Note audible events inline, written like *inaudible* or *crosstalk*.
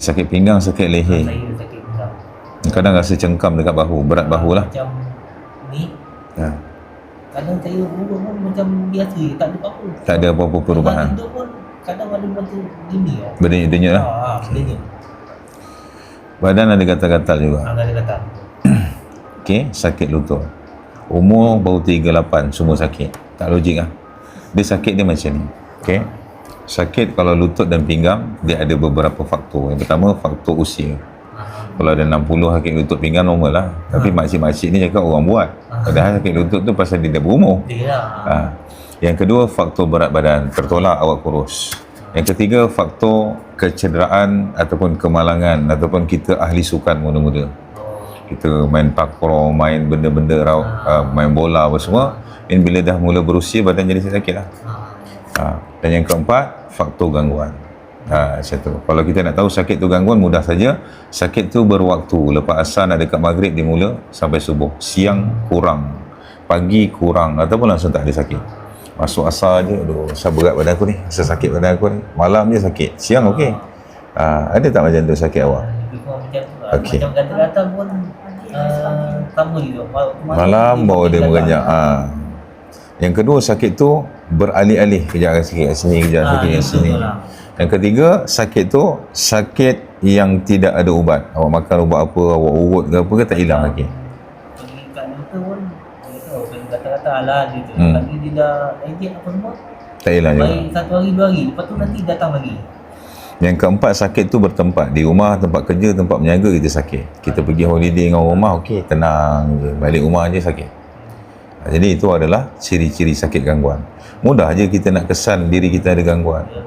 Sakit pinggang, sakit leher. Saya sakit pinggang. Kadang rasa cengkam dekat bahu, berat bahu lah. Macam ni. Ha. Kadang saya urut pun macam biasa je, tak ada apa-apa. Tak ada apa-apa perubahan. Kadang tidur pun kadang ada macam gini lah. Berdenyut-denyut lah. Ha, ha, okay. Badan ada gatal-gatal juga. Ha, ada kata. *clears throat* Okey, sakit lutut. Umur baru 38, semua sakit. Tak logik lah. Dia sakit dia macam ni. Okey. Sakit kalau lutut dan pinggang, dia ada beberapa faktor. Yang pertama, faktor usia. Kalau ada 60 sakit lutut pinggang normal lah. Tapi makcik-makcik ni cakap orang buat. Padahal sakit lutut tu pasal dia dah berumur. Ha. Yang kedua, faktor berat badan. Tertolak awak kurus. Yang ketiga, faktor kecederaan ataupun kemalangan ataupun kita ahli sukan muda-muda. Kita main takraw, main benda-benda raw, uh, main bola apa semua. Dan bila dah mula berusia, badan jadi sakit lah. Ha. Dan yang keempat, faktor gangguan. Ha, macam tu. Kalau kita nak tahu sakit tu gangguan, mudah saja. Sakit tu berwaktu. Lepas asal nak dekat maghrib, dia mula sampai subuh. Siang kurang. Pagi kurang. Ataupun langsung tak ada sakit. Masuk asal je, aduh, asal berat badan aku ni. Asal sakit badan aku ni. Malam je sakit. Siang okey. Ha, ada tak macam tu sakit awak? Kurang macam tu. Okey. Macam gatal-gatal pun uh, sama juga. Mal- Malam baru dia gatal. mengenyak. Ha. Yang kedua sakit tu beralih-alih. Kejap sikit kat sini, kejap Ah, sikit kat itu sini. tu lah. Yang ketiga, sakit tu sakit yang tidak ada ubat. Awak makan ubat apa, awak urut ke apa ke tak hilang lagi. Pergi kat doktor pun dia tahu saya gatal-gatal lah gitu. Hmm. Tapi dia dah edit apa semua. Tak hilang juga. Satu hari dua hari. Lepas tu nanti datang lagi. Yang keempat, sakit tu bertempat. Di rumah, tempat kerja, tempat berniaga kita sakit. Kita pergi holiday dengan rumah, okey, tenang je. Balik rumah je sakit. Jadi itu adalah ciri-ciri sakit gangguan. Mudah je kita nak kesan diri kita ada gangguan.